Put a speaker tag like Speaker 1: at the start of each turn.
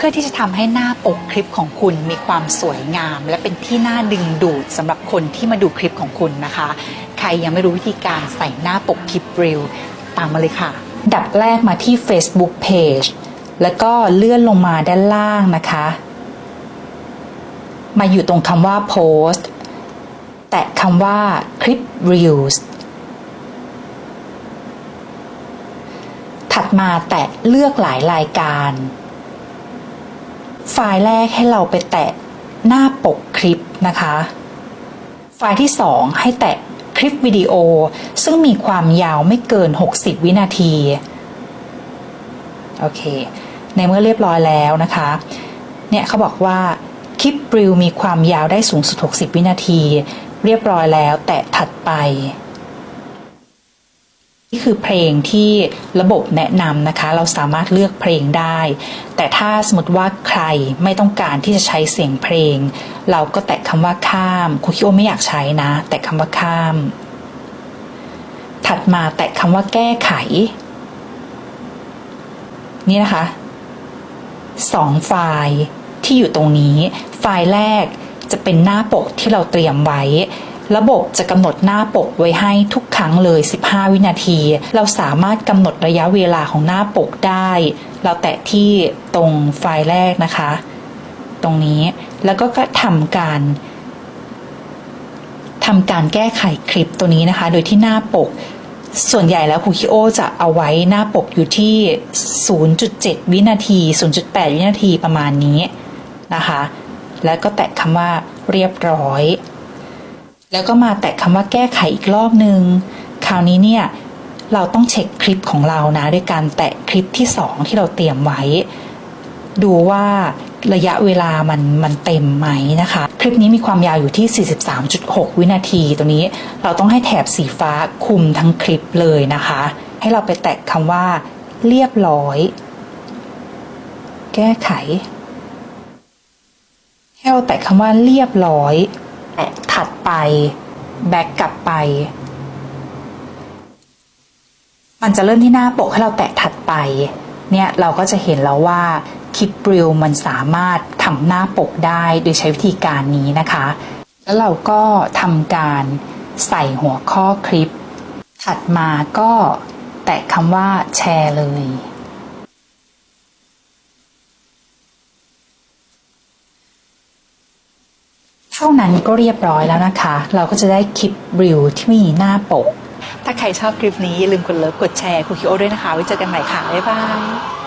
Speaker 1: พื่อที่จะทำให้หน้าปกคลิปของคุณมีความสวยงาม และเป็นที่น่าดึงดูดสำหรับคนที่มาดูคลิปของคุณนะคะ ใครยังไม่รู้วิธีการใส่หน้าปกคลิปร็วตามมาเลยค่ะ ดับแรกมาที่ Facebook Page แล้วก็เลื่อนลงมาด้านล่างนะคะ มาอยู่ตรงคำว่า Post แตะคำว่าคลิป Reels ถัดมาแตะเลือกหลายรายการ ไฟล์แรกให้เราไปแตะหน้าปกคลิปนะคะ ไฟล์ที่ 2 ให้แตะคลิปวิดีโอ ซึ่งมีความยาวไม่เกิน 60 วินาที โอเค ในเมื่อเรียบร้อยแล้วนะคะ เนี่ยเขาบอกว่าคลิปริวมีความยาวได้สูงสุด 60 วินาที เรียบร้อยแล้ว แตะถัดไป นี่คือเพลงที่ระบบแนะนำนะคะ เราสามารถเลือกเพลงได้ แต่ถ้าสมมติว่าใครไม่ต้องการที่จะใช้เสียงเพลง เราก็แตะคำว่าข้ามครูคิดว่าไม่อยากใช้นะ แตะคำว่าข้าม ถัดมาแตะคำว่าแก้ไข นี่นะคะสองไฟล์ที่อยู่ตรงนี้ ไฟล์แรกจะเป็นหน้าปกที่เราเตรียมไว้ ระบบจะกำหนดหน้าปกไว้ให้ทุกครั้งเลย 15 วินาที เราสามารถกำหนดระยะเวลาของหน้าปกได้ เราแตะที่ตรงไฟล์แรกนะคะ ตรงนี้แล้วก็ทำการทำการแก้ไขคลิปตัวนี้นะคะ โดยที่หน้าปก ส่วนใหญ่แล้วคูคิโอจะเอาไว้หน้าปกอยู่ที่ 0.7 วินาที 0.8 วินาทีประมาณนี้นะคะ แล้วก็แตะคำว่าเรียบร้อย แล้วก็มาแตะคำว่าแก้ไขอีกรอบหนึ่งคราวนี้เนี่ยเราต้องเช็คคลิปของเรานะด้วยการแตะคลิปที่ 2 ที่เราเตรียมไว้ ดูว่าระยะเวลามันมันเต็มไหมนะคะ คลิปนี้มีความยาวอยู่ที่ 43.6 วินาทีตัวนี้เราต้องให้แถบสีฟ้าคุมทั้งคลิปเลยนะคะ ให้เราไปแตะคำว่า เรียบร้อย แก้ไขให้เราแตะคำว่าเรียบร้อย ถัดไป แบ็กกลับไป มันจะเริ่มที่หน้าปกให้เราแตะถัดไป เนี่ยเราก็จะเห็นแล้วว่าคลิปริลมันสามารถทำหน้าปกได้โดยใช้วิธีการนี้นะคะ แล้วเราก็ทำการใส่หัวข้อคลิป ถัดมาก็แตะคำว่าแชร์เลย เท่านั้นก็เรียบร้อยแล้วนะคะ เราก็จะได้คลิปริวที่มีหน้าปก ถ้าใครชอบคลิปนี้อย่าลืมกดเลิฟกดแชร์คุกคิโอด้วยนะคะ ไว้เจอกันใหม่ค่ะ บ๊ายบาย